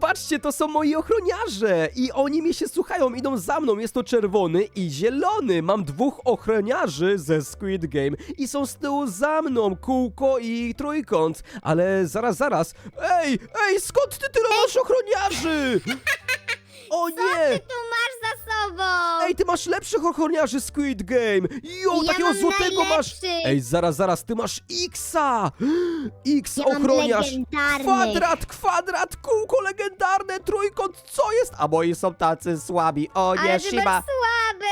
zobaczcie, to są moi ochroniarze i oni mi się słuchają, idą za mną. Jest to czerwony i zielony. Mam dwóch ochroniarzy ze Squid Game i są z tyłu za mną, kółko i trójkąt. Ale zaraz, zaraz. Ej, ej, skąd ty tyle masz ochroniarzy? O Co nie! ty tu masz za sobą? Ej, ty masz lepszych ochroniarzy Squid Game! Jo, Ja takiego mam złotego masz! Ej, zaraz, zaraz, ty masz Xa! X Ja mam ochroniarz! legendarnych. Kwadrat, kwadrat, kółko legendarne, trójkąt, co jest? A moi są tacy słabi, o nie, Ale ty Shiba! masz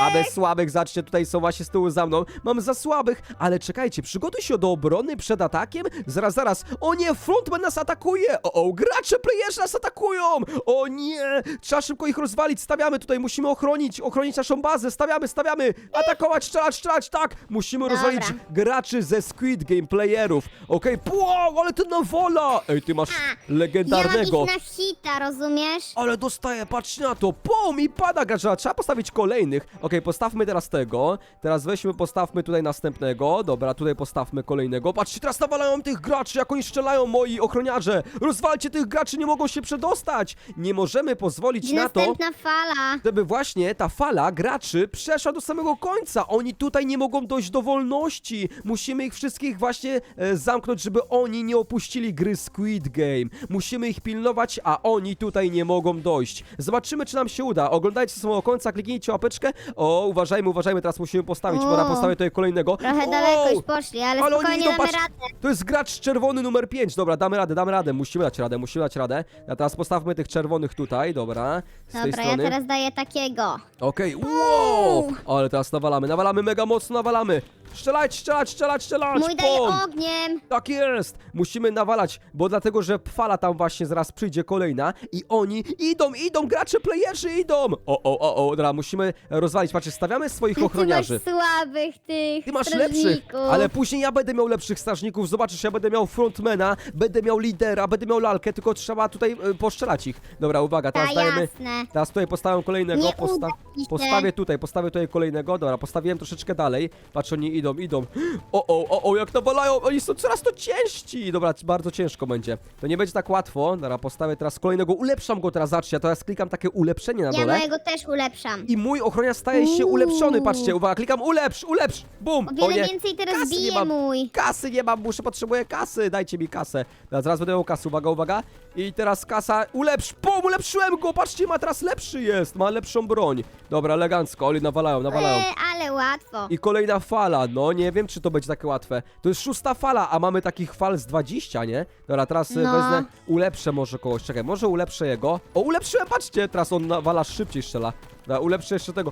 A bez słabych, zobaczcie, tutaj są właśnie z tyłu za mną. Mam za słabych, ale czekajcie, przygotuj się do obrony przed atakiem. Zaraz, zaraz. O nie, frontman nas atakuje! O, o, gracze, playerzy nas atakują! O nie! Trzeba szybko ich rozwalić, stawiamy tutaj, musimy ochronić, ochronić naszą bazę, stawiamy, stawiamy! Atakować, strzelać, strzelać, tak! Musimy Dobra. rozwalić graczy ze Squid Game, playerów. Okej, wow, ale ty nawola! Ej, ty masz A, Ja mam legendarnego. ich na hita, rozumiesz? Ale dostaję, patrz na to, pum i pada gracza, trzeba postawić kolejnych. Okej, postawmy teraz tego, teraz weźmy, postawmy tutaj następnego, dobra, tutaj postawmy kolejnego. Patrzcie, teraz nawalają tych graczy, jak oni strzelają, moi ochroniarze. Rozwalcie tych graczy, nie mogą się przedostać. Nie możemy pozwolić na to, następna fala? żeby właśnie ta fala graczy przeszła do samego końca. Oni tutaj nie mogą dojść do wolności. Musimy ich wszystkich właśnie e, zamknąć, żeby oni nie opuścili gry Squid Game. Musimy ich pilnować, a oni tutaj nie mogą dojść. Zobaczymy, czy nam się uda. Oglądajcie do samego końca, kliknijcie łapeczkę. O, uważajmy, uważajmy, teraz musimy postawić, bo na O. postawię tutaj kolejnego. Trochę O! daleko już poszli, ale, Ale spokojnie damy patrz. radę. To jest gracz czerwony numer 5. Dobra, damy radę, damy radę. Musimy dać radę, musimy dać radę. A teraz postawmy tych czerwonych tutaj, dobra. Z tej Dobra, ja strony. teraz daję takiego. Okej, wow! Ale teraz nawalamy, nawalamy, mega mocno nawalamy. Strzelać, strzelać, strzelać, strzelać! Mój daje ogniem. Tak jest! Musimy nawalać, bo dlatego, że fala tam właśnie zaraz przyjdzie kolejna i oni idą, idą, gracze, playerzy idą! O, o, o, o, dobra, musimy rozwalić. Patrzcie, stawiamy swoich Ty masz ochroniarzy. słabych tych Ty masz lepszych, strażników. ale później ja będę miał lepszych strażników. Zobaczysz, ja będę miał frontmana, będę miał lidera, będę miał lalkę, tylko trzeba tutaj e, poszczelać ich. Dobra, uwaga, Ta, teraz dajemy. jasne. Teraz tutaj postawię kolejnego. Nie Posta uda mi się. postawię tutaj, postawię tutaj kolejnego. Dobra, postawiłem troszeczkę dalej. Patrz, oni idą, idą. O, o, o, o, jak nawalają! Oni są coraz to ciężci! Dobra, bardzo ciężko będzie. To nie będzie tak łatwo. Dobra, postawię teraz kolejnego. Ulepszam go teraz, zobaczcie. Ja teraz klikam takie ulepszenie na Ja dole. mojego też ulepszam. I mój ochroniarz staje się Uuu. ulepszony, patrzcie, uwaga, klikam ulepsz, ulepsz, bum! O wiele więcej teraz Kasy nie bije mam. mój. Kasy nie mam, muszę, potrzebuję kasy, dajcie mi kasę. Dobra, zaraz będę miał kasę, uwaga, uwaga. I teraz kasa, ulepsz, pum, ulepszyłem go, patrzcie, ma teraz lepszy jest, ma lepszą broń. Dobra, elegancko, oni nawalają, nawalają. E, ale łatwo. I kolejna fala, no nie wiem, czy to będzie takie łatwe. To jest szósta fala, a mamy takich fal z 20, nie? Dobra, teraz y, No. wezmę, ulepszę może kogoś, czekaj, może ulepszę jego. O, ulepszyłem, patrzcie, teraz on nawala szybciej strzela. Dobra, ulepszę jeszcze tego.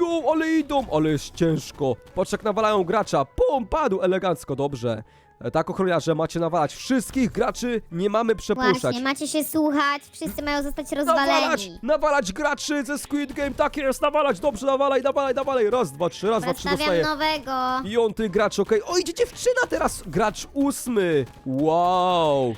Jo, ale idą, ale jest ciężko. Patrz jak nawalają gracza, pum, padł, elegancko, dobrze. E, Tak, ochroniarze, macie nawalać wszystkich graczy, nie mamy przepuszczać. Właśnie, macie się słuchać, wszyscy mają zostać Nawalać, rozwaleni. nawalać graczy ze Squid Game, tak jest, nawalać, dobrze, nawalaj, nawalaj, nawalaj, raz, dwa, trzy, raz, dwa, trzy, Rozstawiam dostaję. nowego. Piąty gracz, okej. O, idzie dziewczyna teraz! Gracz ósmy! Wow!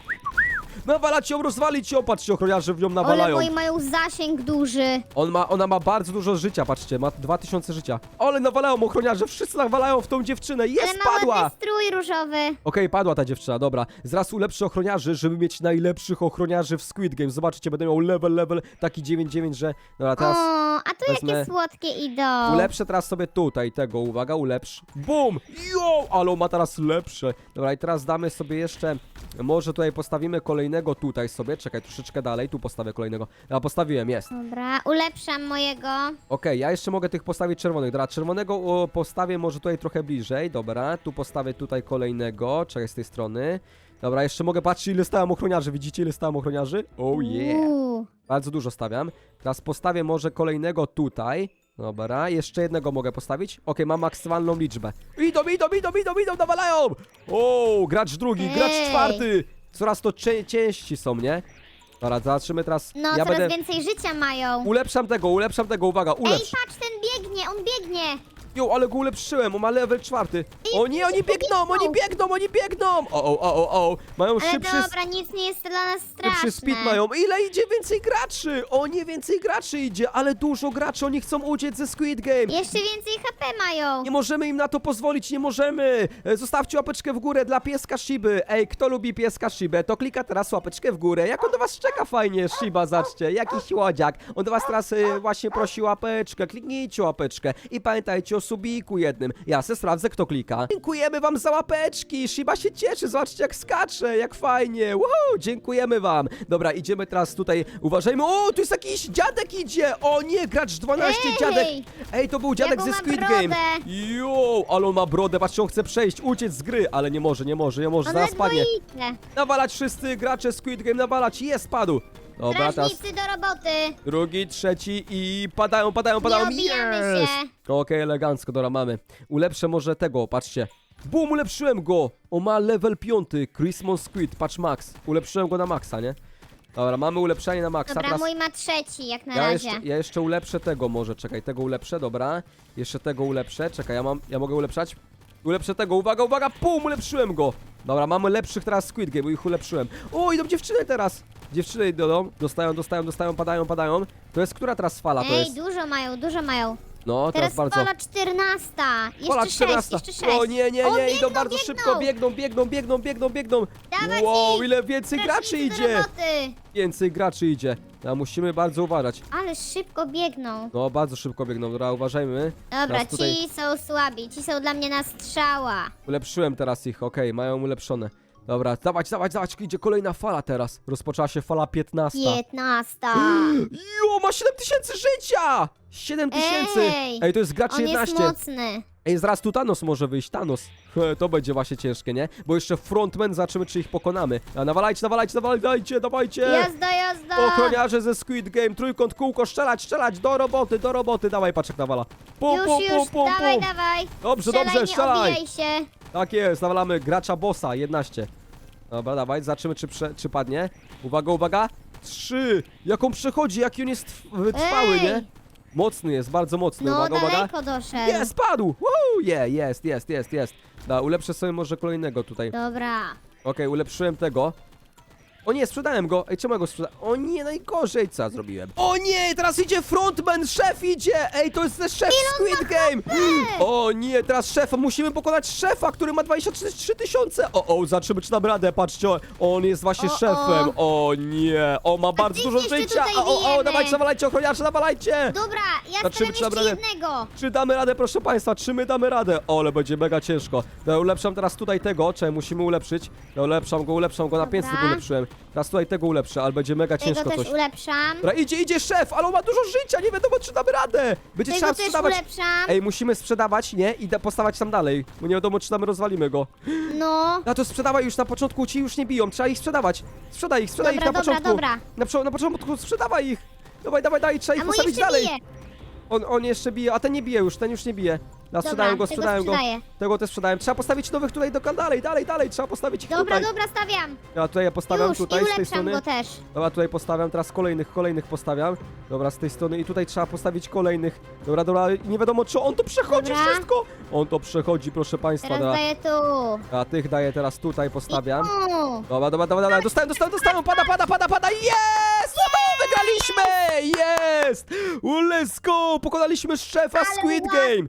Nawalać ją, rozwalić ją! Patrzcie, ochroniarze w nią Ale nawalają. moi mają zasięg duży. On ma, ona ma bardzo dużo życia, patrzcie, ma 2000 życia. Ale nawalają ochroniarze, wszyscy nawalają w tą dziewczynę. Ale Jest, ma padła! ładny strój różowy. Okej, padła ta dziewczyna, dobra. Zaraz ulepszę ochroniarzy, żeby mieć najlepszych ochroniarzy w Squid Game. Zobaczycie, będę miał level, level, taki 9-9, że... Dobra, teraz... O, a tu wezmę- jakie słodkie idą. Ulepszę teraz sobie tutaj tego, uwaga, ulepsz. Bum! Jo! Ale on ma teraz lepsze. Dobra, i teraz damy sobie jeszcze, może tutaj postawimy kolejnego tutaj sobie, czekaj, troszeczkę dalej, tu postawię kolejnego. Ja postawiłem, jest. Dobra, ulepszam mojego. Okej, ja jeszcze mogę tych postawić czerwonych. Dobra, czerwonego o, postawię może tutaj trochę bliżej, dobra, tu postawię tutaj kolejnego, czekaj, z tej strony. Dobra, jeszcze mogę patrzeć ile stałem ochroniarzy, widzicie ile stałem ochroniarzy? Oh yeah! Uuu. Bardzo dużo stawiam. Teraz postawię może kolejnego tutaj. Dobra, jeszcze jednego mogę postawić. Okej, mam maksymalną liczbę. Idą, idą, idą, idą, idą, nawalają! O, gracz drugi, gracz Ej. czwarty! Coraz to cie ciężsi są, nie? Dobra, zobaczymy teraz. No, ja coraz będę. więcej życia mają. Ulepszam tego, ulepszam tego, uwaga, Ej, ulepsz. patrz, ten biegnie, on biegnie. Jo, ale go ulepszyłem, on ma level czwarty. O nie, oni biegną, oni biegną. oni biegną! O, o, o, o, o. Mają Ale szybszy, dobra, nic nie jest dla nas straszne. szybszy speed mają. Ile idzie więcej graczy? O nie, więcej graczy idzie, ale dużo graczy, oni chcą uciec ze Squid Game. Jeszcze więcej HP mają. Nie możemy im na to pozwolić, nie możemy! E, Zostawcie łapeczkę w górę dla pieska Shiby. Ej, kto lubi pieska Shibę, to klika teraz łapeczkę w górę. Jak on do was czeka fajnie, Shiba, zaczcie, jakiś łodziak. On do was teraz e, właśnie prosi łapeczkę, kliknijcie łapeczkę. I pamiętajcie o subiku jednym. Ja se sprawdzę, kto klika. Dziękujemy wam za łapeczki, Shiba się cieszy, zobaczcie jak skacze, jak fajnie. Wow, dziękujemy wam. Dobra, idziemy teraz tutaj, uważajmy. O, tu jest jakiś dziadek idzie! O nie, gracz 12, Ej! dziadek. Ej, to był dziadek Jaką ze ma Squid brodę? Game. Jo, ale on ma brodę, patrzcie, on chce przejść, uciec z gry, ale nie może, nie może, nie może, On zaraz ledwo padnie. idzie. Nawalać wszyscy gracze Squid Game, nawalać, jest, spadł. Dobra, teraz Strażnicy do roboty. drugi, trzeci i padają, padają, padają, obijamy yes! się. Okej, elegancko, dobra, mamy. Ulepszę może tego, patrzcie. Bum, ulepszyłem go! On ma level piąty, Christmas Squid, patrz max. Ulepszyłem go na maxa, nie? Dobra, mamy ulepszenie na maxa, Dobra, teraz... mój ma trzeci, jak na Ja razie. jeszcze, ja jeszcze ulepszę tego może, czekaj, tego ulepszę, dobra. Jeszcze tego ulepszę, czekaj, ja mam, ja mogę ulepszać? Ulepszę tego, uwaga, uwaga, pum, ulepszyłem go! Dobra, mamy lepszych teraz Squid Game, bo ich ulepszyłem. O, idą dziewczyny teraz! Dziewczyny idą, dostają, dostają, dostają, padają, padają. To jest, która teraz fala to Ej, jest? dużo mają, dużo mają. No, teraz, Teraz bardzo. fala 14. Jeszcze Fala 6, 14. jeszcze 6. O nie, nie, O, nie, idą biegną, bardzo biegną. szybko, biegną, biegną, biegną, biegną, biegną. Dawać wow, ich. ile więcej graczy do idzie! roboty. Więcej graczy idzie. Ja musimy bardzo uważać. Ale szybko biegną. No, bardzo szybko biegną, dobra, uważajmy. Dobra, tutaj- ci są słabi, ci są dla mnie na strzała. Ulepszyłem teraz ich, okej, mają ulepszone. Dobra, dawać, dawać, dawać, idzie kolejna fala teraz. Rozpoczęła się fala 15. 15. Jo, ma 7000 życia! 7000! Ej, Ej, to jest gracz On jest 11. mocny. Ej, zaraz tu Thanos może wyjść, Thanos. He, To będzie właśnie ciężkie, nie? Bo jeszcze frontman zobaczymy, czy ich pokonamy. A nawalajcie, nawalajcie, nawalajcie, dawajcie! Jazda, jazda. Ochroniarze ze Squid Game, trójkąt, kółko, strzelać, strzelać, do roboty, do roboty, dawaj, paczek nawala. Pum, Już, pum, już, pum, pum, dawaj, pum. dawaj. Dobrze, strzelaj, dobrze, nie strzelaj. obijaj się. Tak jest, nawalamy gracza bossa, 11. Dobra, dawaj, zobaczymy czy, prze, czy padnie. Uwaga, uwaga. 3! Jak on przechodzi, jaki on jest tw- trwały, Ej. nie? Mocny jest, bardzo mocny. No, uwaga, uwaga. daleko doszedł. Jest, padł! Woo! Je, jest, jest, jest, jest. Da, ulepszę sobie może kolejnego tutaj. Dobra. Okej, ulepszyłem tego. O nie, sprzedałem go. Ej, czemu ja go sprzedałem? O nie, najgorzej, co ja zrobiłem? O nie, teraz idzie frontman, szef idzie! Ej, to jest ten szef Squid Game! O nie, teraz szefa, musimy pokonać szefa, który ma 23 tysiące! O, o, zobaczymy czy dam radę, patrzcie, on jest właśnie O, o. szefem. O nie, o, ma bardzo dużo jeszcze życia! tutaj O, o, o, bijemy. dawajcie, nawalajcie, ochroniarze, nawalajcie! Dobra, ja Zobaczymy, stawiam jeszcze radę. jednego. Czy damy radę, proszę państwa? Czy my damy radę? O, ale będzie mega ciężko. Ja ulepszam teraz tutaj tego, czy musimy ulepszyć. Ja ulepszam go, ulepszam go, na Dobra. 500 ulepszyłem. Teraz tutaj tego ulepszę, ale będzie mega Tego ciężko też coś. ulepszam. Dobra, idzie, idzie szef, ale on ma dużo życia, nie wiadomo czy damy radę. Będzie Tego trzeba też sprzedawać. ulepszam. Ej, musimy sprzedawać, nie? I da- postawać tam dalej, bo nie wiadomo czy tam rozwalimy go. No. A to sprzedawaj już na początku, ci już nie biją, trzeba ich sprzedawać. Sprzedaj ich, sprzedaj Dobra, ich na dobra, początku. dobra. Na, przo- na początku sprzedawaj ich. Dawaj, dawaj, dawaj, trzeba A ich mój postawić jeszcze dalej. bije. On, on jeszcze bije, a ten nie bije już, ten już nie bije. No, sprzedałem go, tego go. sprzedaję. Tego też sprzedałem. Trzeba postawić nowych tutaj do dalej, dalej, dalej. Trzeba postawić ich Dobra, tutaj. dobra, stawiam. Ja tutaj ja postawiam Już, tutaj i z tej ulepszam strony. go też. Dobra, tutaj postawiam, teraz kolejnych, kolejnych postawiam. Dobra, z tej strony i tutaj trzeba postawić kolejnych. Dobra, dobra, nie wiadomo czy on to przechodzi Dobra. wszystko. On to przechodzi, proszę państwa. Teraz Dobra. daję tu. A tych daję teraz tutaj, postawiam. Tu. Dobra, dobra, dobra, dobra. Dostałem, dostałem, dostałem. Pada, pada, pada, pada. Jest! Uhu, Wygraliśmy! Jest! Let's go! Pokonaliśmy szefa Ale Squid. Game!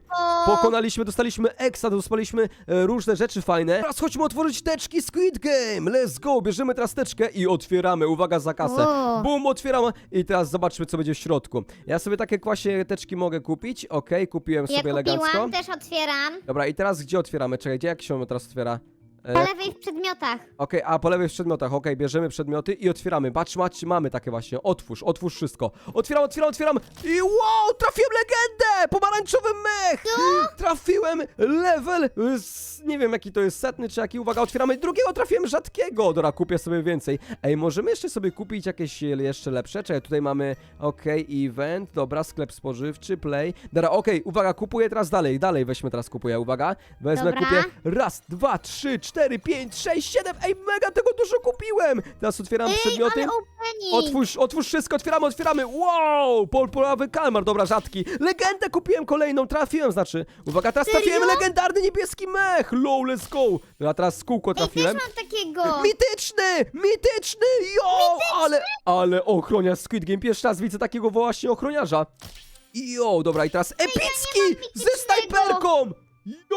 Pokonaliśmy, dostaliśmy eksa, dostaliśmy e, różne rzeczy fajne. Teraz chodźmy otworzyć teczki Squid Game. Let's go! Bierzemy teraz teczkę i otwieramy. Uwaga za kasę. O. Bum, otwieramy i teraz zobaczmy, co będzie w środku. Ja sobie takie właśnie teczki mogę kupić. Okej, kupiłem Ja sobie elegancko. kupiłam, też otwieram. Dobra, i teraz gdzie otwieramy? Czekaj, gdzie jak się teraz otwiera? E, Po lewej w przedmiotach. Okej, a po lewej w przedmiotach, okej, bierzemy przedmioty i otwieramy. Patrz, macie, mamy takie właśnie. Otwórz, otwórz wszystko. Otwieram, otwieram, otwieram i wow, trafiłem legendę! Pomarańczowy mech! Trafiłem level, z, nie wiem jaki to jest, setny czy jaki, uwaga, otwieramy drugiego, trafiłem rzadkiego. Dobra, kupię sobie więcej. Ej, możemy jeszcze sobie kupić jakieś e, jeszcze lepsze? Czekaj, tutaj mamy, okej, event, dobra, sklep spożywczy, play. Dobra, okej, uwaga, kupuję teraz dalej, dalej weźmy teraz, kupuję, uwaga. Wezmę, Dobra. kupię raz, dwa, trzy, cztery, pięć, sześć, siedem. Ej, mega tego dużo kupiłem. Teraz otwieram Ej, przedmioty. ale opening! Otwórz, otwórz wszystko, otwieramy, otwieramy. Wow! Polpolowy kalmar, dobra, rzadki. Legendę kupiłem kolejną, trafiłem, znaczy. Uwaga, teraz Serio? trafiłem legendarny niebieski mech. Low, let's go. Ja teraz kółko Ej, trafiłem. też mam takiego! Mityczny! Mityczny! Jo! Ale, ale ochroniarz Squid Game. Pierwszy raz widzę takiego właśnie ochroniarza. Jo, dobra, i teraz epicki! ze mitycznego. snajperką!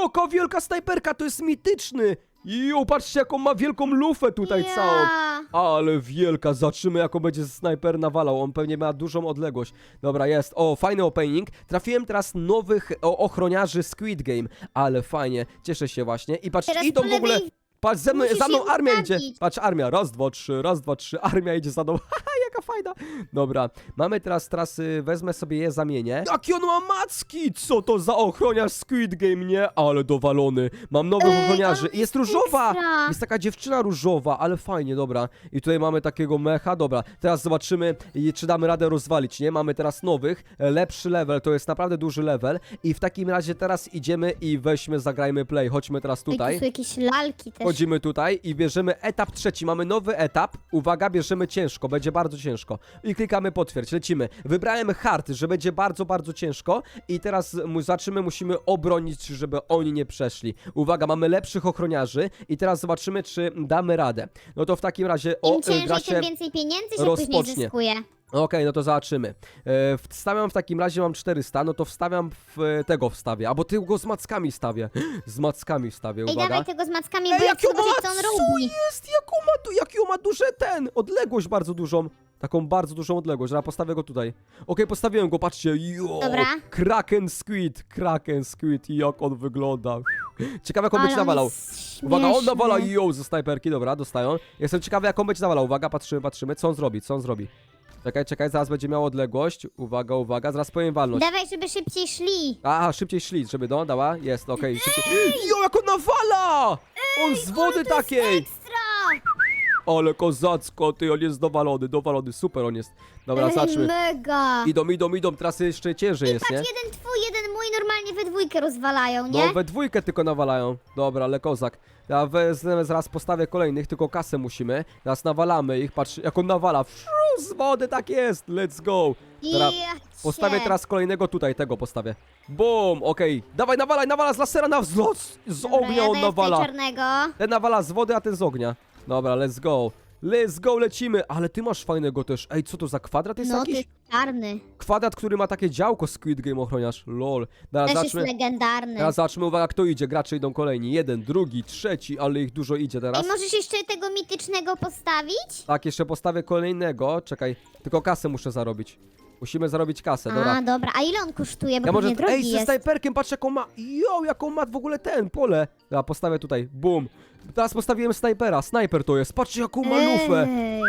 Jaka wielka snajperka, to jest mityczny! Jo, patrzcie jaką ma wielką lufę tutaj ja. całą. Ale wielka, zobaczymy jaką będzie snajper nawalał, on pewnie ma dużą odległość. Dobra, jest, o, fajny opening. Trafiłem teraz nowych o, ochroniarzy Squid Game, ale fajnie, cieszę się właśnie. I patrz, Teraz idą w ogóle... Patrz, ze mną, za mną armia idzie. Patrz, armia, raz, dwa, trzy, raz, dwa, trzy, armia idzie za mną. Jaka fajna. Dobra, mamy teraz trasy, wezmę sobie je, zamienię. Jaki on ma macki! Co to za ochroniarz Squid Game, nie? Ale dowalony. Mam nowych Ej, ochroniarzy. Jest jest różowa! ekstra. Jest taka dziewczyna różowa, ale fajnie, dobra. I tutaj mamy takiego mecha, dobra. Teraz zobaczymy, i czy damy radę rozwalić, nie? Mamy teraz nowych, e, lepszy level, to jest naprawdę duży level. I w takim razie teraz idziemy i weźmy, zagrajmy play. Chodźmy teraz Ej, tu tutaj. są jakieś lalki też. Chodzimy tutaj i bierzemy etap trzeci. Mamy nowy etap. Uwaga, bierzemy ciężko, będzie bardzo ciężko. I klikamy potwierdź, lecimy. Wybrałem hard, że będzie bardzo, bardzo ciężko. I teraz zaczymy, musimy obronić, żeby oni nie przeszli. Uwaga, mamy lepszych ochroniarzy. I teraz zobaczymy, czy damy radę. No to w takim razie o, Im ciężej, gra się... tym więcej pieniędzy się rozpocznie. później zyskuje. Okej, no to zobaczymy. E, wstawiam w takim razie, mam 400, no to wstawiam w e, tego wstawię. Albo ty go z mackami stawię. Z mackami wstawię, Ej, uwaga. dawaj tego z mackami, Ej, bo ja chcę zobaczyć, co on co robi. jest? Jaką ma, jaki on ma duże ten, odległość bardzo dużą. Taką bardzo dużą odległość, że postawię go tutaj. Okej, postawiłem go, patrzcie, jo, Dobra. Kraken Squid, Kraken Squid, jak on wygląda. Ciekawe, jak on Ale będzie on nawalał. jest Uwaga, on śmieszny. nawala, jo, ze snajperki, dobra, dostają. Jestem ciekawy, jak on będzie nawalał, uwaga, patrzymy, patrzymy, co on zrobi, co on zrobi. Czekaj, czekaj, zaraz będzie miał odległość, uwaga, uwaga, zaraz powiem walność. Dawaj, żeby szybciej szli. Aha, szybciej szli, żeby no, dała, jest, okej, szybciej. Jo, jak on nawala! On z wody takiej! Ekstra! Ale kozacko, ty, on jest dowalony, dowalony, super on jest. Dobra, Ej, zacznę. mega! Idą, idą, idą, teraz jeszcze ciężej jest, Patrz, nie? jeden twój, jeden mój, normalnie we dwójkę rozwalają, nie? No, we dwójkę tylko nawalają. Dobra, ale kozak. Ja wezmę, zaraz postawię kolejnych, tylko kasę musimy. Teraz nawalamy ich, patrz, jak on nawala. Fru, z wody, tak jest, let's go. Dobra, Ja postawię cię. teraz kolejnego tutaj, tego postawię. Bum, okej. Dawaj, nawalaj, nawala z lasera na wzlot. Z Dobra, ognia ja on daję nawala. czarnego. Ten nawala z wody, a ten z ognia. Dobra, let's go. Let's go, lecimy. Ale ty masz fajnego też. Ej, co to za kwadrat jest No, jakiś? czarny. Kwadrat, który ma takie działko Squid Game ochroniarz. Lol. Teraz Też jest legendarny. Teraz zobaczmy, uwaga, kto idzie. Gracze idą kolejni. Jeden, drugi, trzeci, ale ich dużo idzie teraz. Ej, możesz jeszcze tego mitycznego postawić? Tak, jeszcze postawię kolejnego. Czekaj, tylko kasę muszę zarobić. Musimy zarobić kasę, dobra. A, dobra. A ile on kosztuje? Bo Ja może. pewnie drogi Ej, ze jest. snajperkiem, patrz jaką ma. Jo, jaką ma w ogóle ten pole. Ja postawię tutaj. Bum. Teraz postawiłem snajpera. Snajper to jest. Patrzcie jaką ma lufę. Ej,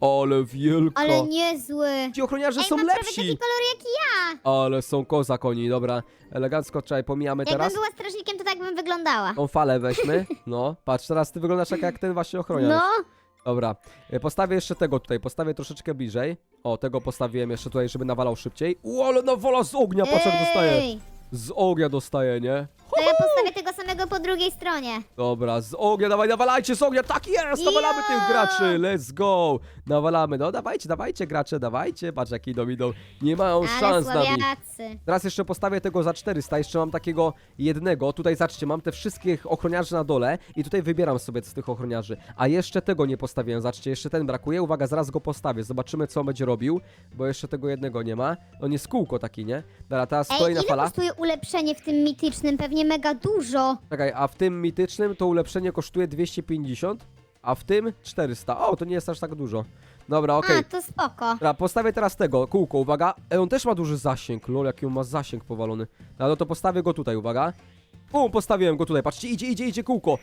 Ale wielka. ale niezły. Ci ochroniarze Ej, są ma prawie lepsi. taki kolor jak ja. Ale są kozak oni, dobra. Elegancko, czekaj, pomijamy Jakbym teraz. była strażnikiem, to tak bym wyglądała. Tą falę weźmy. No, patrz, teraz ty wyglądasz jak, jak ten właśnie ochroniarz. No, Dobra, e, postawię jeszcze tego tutaj, postawię troszeczkę bliżej. O, tego postawiłem jeszcze tutaj, żeby nawalał szybciej. U, ale nawala z ognia, patrz jak dostaje. Ej, Z ognia dostaje, nie? To ja postawię tego samego po drugiej stronie. Dobra, z ognia, dawaj, nawalajcie z ognia, tak jest, nawalamy Ja! tych graczy, let's go. Nawalamy, no dawajcie, dawajcie gracze, dawajcie, patrz jak idą, idą, nie mają Ale szans na słabiacy. Teraz jeszcze postawię tego za 400, jeszcze mam takiego jednego, tutaj zobaczcie, mam te wszystkich ochroniarzy na dole i tutaj wybieram sobie z tych ochroniarzy, a jeszcze tego nie postawiłem, zobaczcie, jeszcze ten brakuje, uwaga, zaraz go postawię, zobaczymy co on będzie robił, bo jeszcze tego jednego nie ma, on jest kółko taki, nie? Dobra, teraz Ej, kolejna ile fala, kosztuje ulepszenie w tym mitycznym? Pewnie mega dużo. Czekaj, a w tym mitycznym to ulepszenie kosztuje 250, a w tym 400, o, to nie jest aż tak dużo, dobra, okej. A, to spoko. Dobra, postawię teraz tego, kółko, uwaga. E, on też ma duży zasięg, lol, jaki on ma zasięg powalony. No, no to postawię go tutaj, uwaga. Bum, postawiłem go tutaj, patrzcie, idzie, idzie, idzie kółko.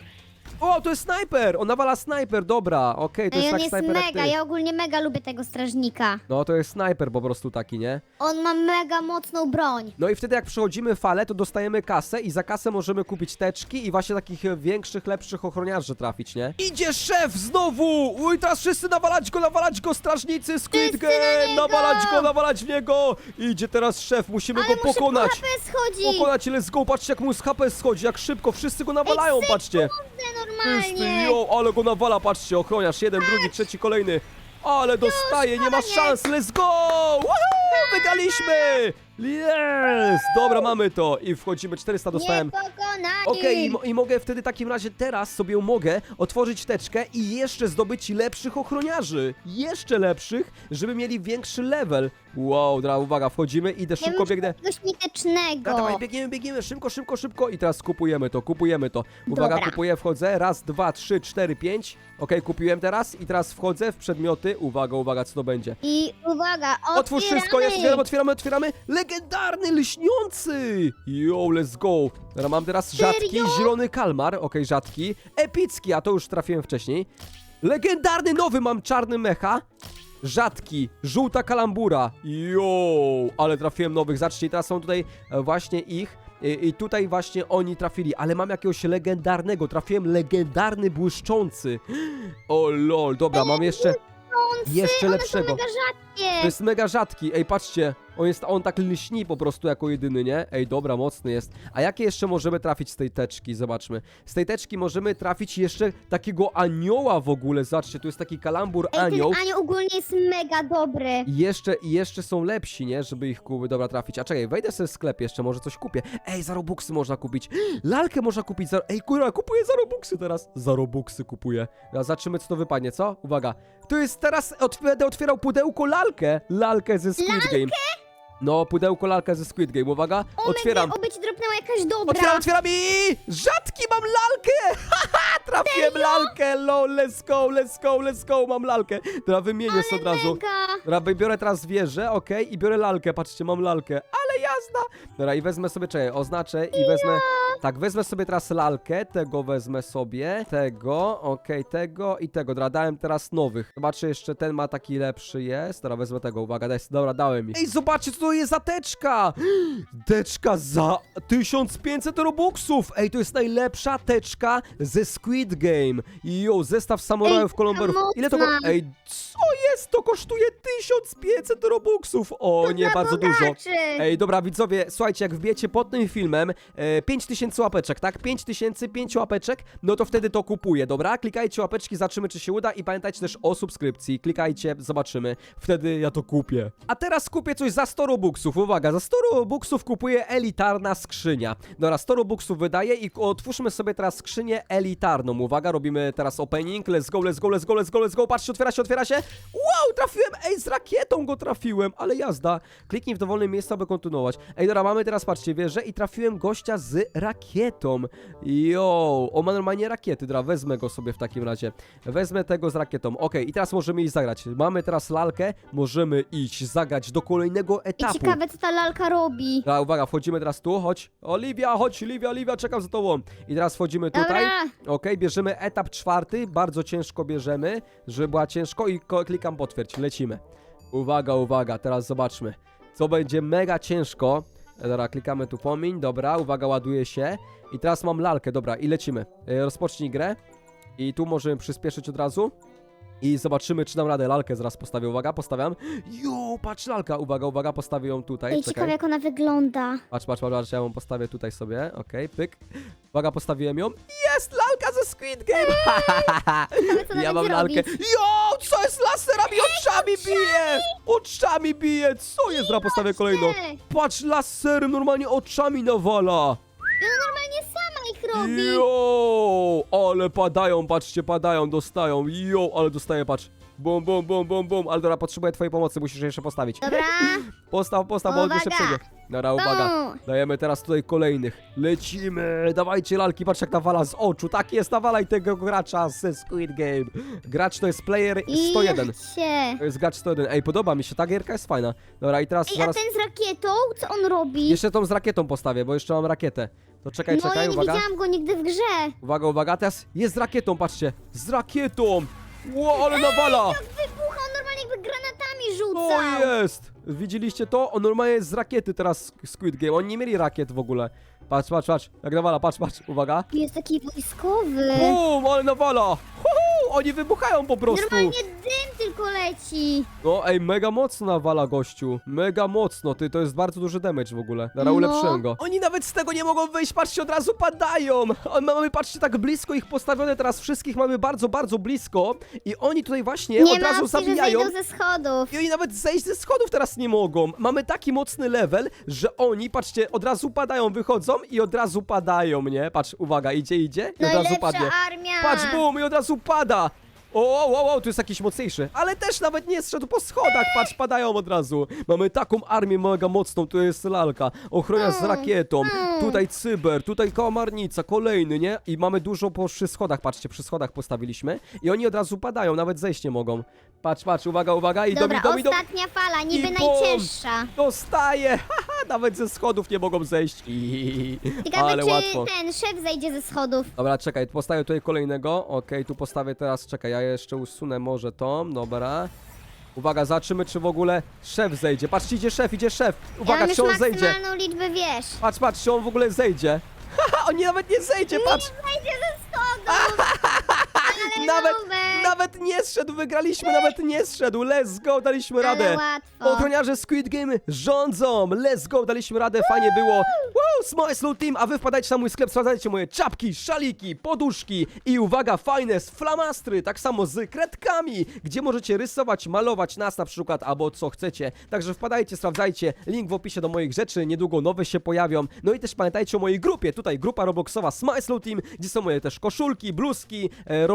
O, to jest snajper! On nawala snajper, dobra, okej, to Ej, jest on tak jest snajper jak mega, ty. ja ogólnie mega lubię tego strażnika. No, to jest snajper po prostu taki, nie? On ma mega mocną broń. No i wtedy jak przechodzimy falę, to dostajemy kasę i za kasę możemy kupić teczki i właśnie takich e, większych, lepszych ochroniarzy trafić, nie? Idzie szef znowu! Uj, teraz wszyscy nawalać go, nawalać go, strażnicy Squid Wszyscy na Game! niego! Nawalać go, nawalać w niego! Idzie teraz szef, musimy Ale go mu pokonać! szybko HP schodzi. Pokonać, let's go, patrzcie jak mu z HP schodzi, jak szybko, wszyscy go nawalają, Ej, patrzcie! Wszyscy, normalnie. jo, ale go nawala, patrzcie, ochroniarz, jeden, drugi, trzeci, kolejny. Ale dostaje, nie ma koniec. szans, let's go! Woohoo, wygraliśmy! Jest! Dobra, mamy to i wchodzimy, 400 dostałem. Niepokonani. Okej, i, mo- i mogę wtedy w takim razie teraz sobie mogę otworzyć teczkę i jeszcze zdobyć lepszych ochroniarzy. Jeszcze lepszych, żeby mieli większy level. Wow, dobra, uwaga, wchodzimy, idę Ja szybko, bym biegnę. Czegoś mitycznego. Dawaj, biegniemy, biegniemy, szybko, szybko, szybko i teraz kupujemy to, kupujemy to. Uwaga, Dobra. kupuję, wchodzę, raz, dwa, trzy, cztery, pięć. Okej, kupiłem teraz i teraz wchodzę w przedmioty. Uwaga, uwaga, co to będzie? I uwaga, otwieramy. Otwórz wszystko, jest, otwieramy, otwieramy, otwieramy. Legendarny, lśniący! Yo, let's go. Dobra, mam teraz rzadki, Serio? zielony kalmar, okej, rzadki. Epicki, a to już trafiłem wcześniej. Legendarny, nowy mam czarny mecha. Rzadki, żółta kalambura. Yo, ale trafiłem nowych. Zobaczcie, teraz są tutaj e, właśnie ich. I, I tutaj właśnie oni trafili, ale mam jakiegoś legendarnego. Trafiłem legendarny błyszczący. O lol, dobra, mam jeszcze, jeszcze One lepszego. są mega rzadkie. To jest mega rzadki. Ej, patrzcie. On jest, on tak lśni po prostu jako jedyny, nie? Ej, dobra, mocny jest. A jakie jeszcze możemy trafić z tej teczki? Zobaczmy. Z tej teczki możemy trafić jeszcze takiego anioła w ogóle. Zobaczcie, tu jest taki kalambur Ej, anioł. ten anioł ogólnie jest mega dobry. I jeszcze, I jeszcze są lepsi, nie? Żeby ich kuby dobra trafić. A czekaj, wejdę sobie w sklep jeszcze, może coś kupię. Ej, za robuxy można kupić. Lalkę można kupić za... Ej, kurwa, kupuję za robuxy teraz. Za robuxy kupuję. Teraz zobaczymy, co to wypadnie, co? Uwaga. Tu jest teraz... Otw będę otwierał pudełko lalkę. Lalkę ze Squid Game. No, pudełko lalkę ze Squid Game. Uwaga, O, otwieram. Oby ci dropnęła jakaś dobra. Otwieram, otwieram i rzadki mam lalkę! Haha, trafiłem lalkę, lol, let's go, let's go, let's go, mam lalkę. Dobra, wymienię sobie od razu. Mega. Dobra, biorę teraz zwierzę, okej, i biorę lalkę, patrzcie, mam lalkę, ale jazda! Dobra, i wezmę sobie, czekaj, oznaczę i wezmę, tak, wezmę sobie teraz lalkę, tego wezmę sobie, tego, okej, tego i tego, dobra, dałem teraz nowych. Zobaczcie, jeszcze ten ma taki lepszy jest, dobra, wezmę tego, uwaga, daj, dobra, dałem mi. Ej, zobaczcie, co to jest za teczka! Teczka za 1500 robuxów! Ej, to jest najlepsza teczka ze Squid Game. Jo, zestaw samurajów Ej, kolomberów. Ile to ko-. Ej, co jest? To kosztuje 1500 robuxów! O, nie, bardzo dużo. Ej, dobra, widzowie, słuchajcie, jak wbijecie pod tym filmem e, 5000 łapeczek, tak? 5000, 5 łapeczek, no to wtedy to kupuję, dobra? Klikajcie łapeczki, zobaczymy, czy się uda i pamiętajcie też o subskrypcji. Klikajcie, zobaczymy. Wtedy ja to kupię. A teraz kupię coś za 100 robuxów. Uwaga, za 100 robuxów kupuję elitarna skrzynia. Dobra, 100 robuxów wydaję i otwórzmy sobie teraz skrzynię elitarną. Uwaga, robimy teraz opening. Let's go, let's go, let's go, let's go, let's go. Patrzcie, otwiera się, otwiera się. Wow, trafiłem! Ej, z rakietą go trafiłem, ale jazda. Kliknij w dowolne miejsce, aby kontynuować. Ej, dobra, mamy teraz, patrzcie, wieżę i trafiłem gościa z rakietą. Yo, on ma normalnie rakiety, dobra, wezmę go sobie w takim razie. Wezmę tego z rakietą. Okej, i teraz możemy iść zagrać. Mamy teraz lalkę, możemy iść zagrać do kolejnego I etapu. ciekawe, co ta lalka robi. Dobra, uwaga, wchodzimy teraz tu, chodź. Oliwia, chodź, Oliwia, Oliwia, czekam za tobą. I teraz wchodzimy tutaj. Dobra. Okej, bierzemy etap czwarty, bardzo ciężko bierzemy, żeby była ciężko i ko- klikam potwierdź, lecimy. Uwaga, uwaga, teraz zobaczmy, co będzie mega ciężko. Dobra, klikamy tu pomiń, dobra, uwaga, ładuje się. I teraz mam lalkę, dobra, i lecimy. E, Rozpocznij grę. I tu możemy przyspieszyć od razu. I zobaczymy, czy dam radę. Lalkę zaraz postawię, uwaga, postawiam. Jo, patrz, lalka, uwaga, uwaga, postawię ją tutaj, Ej, czekaj. ciekawe, jak ona wygląda. Patrz, patrz, patrz, patrz, ja ją postawię tutaj sobie, okej, pyk. Uwaga, postawiłem ją. Jest lalka ze Squid Game! Ciekawe, co ona ja mam będzie lalkę. robić. Jo, co jest laserami? Oczami bije! Oczami bije! Co jest? Dobra, postawię kolejną. Ej, Patrz, laserem normalnie oczami nawala. Ona normalnie sama ich robi. Jo, ale padają, patrzcie, padają, dostają. Jo, ale dostaję, patrz. Bum, bum, bum, bum, bum. Ale dobra, potrzebuję twojej pomocy, musisz jeszcze postawić. Dobra. Postaw, postaw, bo on jeszcze Uwaga. Dobra, uwaga. Dajemy teraz tutaj kolejnych. Lecimy! Dawajcie lalki, patrz jak nawala z oczu. Tak jest, nawalaj tego gracza ze Squid Game. Gracz to jest player I 101. się. To jest gracz 101. Ej, podoba mi się, ta gierka jest fajna. Dobra, i teraz Ej, a zaraz... ten z rakietą? Co on robi? Jeszcze tą z rakietą postawię, bo jeszcze mam rakietę. To czekaj, no ja czekaj, nie uwaga. widziałam go nigdy w grze. Uwaga, uwaga, teraz jest z rakietą, patrzcie. Z rakietą! Ło, ale nawala! Wybucha, on normalnie jakby granatami O rzucał. jest! Widzieliście to? On normalnie jest z rakiety teraz Squid Game. Oni nie mieli rakiet w ogóle. Patrz, patrz, patrz. Jak nawala, patrz, patrz. Uwaga. Jest taki wojskowy. Bum, ale nawala! Huhu, oni wybuchają po prostu. Normalnie dym tylko leci. No ej, mega mocno nawala gościu. Mega mocno, ty, to jest bardzo duży damage w ogóle. Dobra, No. ulepszyłem go. Oni nawet z tego nie mogą wyjść, patrzcie, od razu padają. O, Mamy, patrzcie, tak blisko ich postawione teraz wszystkich mamy bardzo, bardzo blisko. I oni tutaj właśnie Nie od ma razu opcji, że zabijają. zejdą ze schodów. I oni nawet zejść ze schodów teraz nie mogą. Mamy taki mocny level, że oni, patrzcie, od razu padają, wychodzą i od razu padają, nie? Patrz, uwaga, idzie, idzie i od razu Najlepsza padnie. armia. Patrz, bum, i od razu pada. O, o, o, o, tu jest jakiś mocniejszy. Ale też nawet nie zszedł po schodach, patrz, padają od razu. Mamy taką armię mega mocną, tu jest lalka, ochroniarz z Mm, rakietą, mm. tutaj cyber, tutaj kałamarnica, kolejny, nie? I mamy dużo po przy schodach, patrzcie, przy schodach postawiliśmy. I oni od razu padają, nawet zejść nie mogą. Patrz, patrz, uwaga, uwaga, idą, Dobra, idą, idą. ostatnia fala, niby I bum. najcięższa. Dostaję! Nawet ze schodów nie mogą zejść. I... Ciekawe, Ale czy łatwo. ten szef zejdzie ze schodów. Dobra, czekaj, postawię tutaj kolejnego. Okej, tu postawię teraz, czekaj, ja jeszcze usunę może to. Dobra. Uwaga, zobaczymy, czy w ogóle szef zejdzie. Patrzcie, idzie szef, idzie szef. ja Uwaga, mam już czy on zejdzie. maksymalną liczbę wież. Patrz, patrz, czy on w ogóle zejdzie. Haha, on nie, nawet nie zejdzie, patrz. Zejdzie ze schodów. Nawet, nawet nie zszedł, wygraliśmy, nawet nie zszedł. Let's go, daliśmy Ale radę. łatwo. Ochroniarze Squid Game rządzą! Let's go, daliśmy radę, fajnie było! Woo, Smile Slow Team, a wy wpadajcie na mój sklep, sprawdzajcie moje czapki, szaliki, poduszki i uwaga, fajne z flamastry, tak samo z kredkami, gdzie możecie rysować, malować nas na przykład, albo co chcecie. Także wpadajcie, sprawdzajcie, link w opisie do moich rzeczy, niedługo nowe się pojawią. No i też pamiętajcie o mojej grupie, tutaj grupa Robloxowa Smile Slow Team, gdzie są moje też koszulki, bluzki e,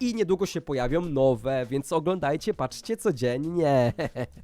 I niedługo się pojawią nowe, więc oglądajcie, patrzcie codziennie.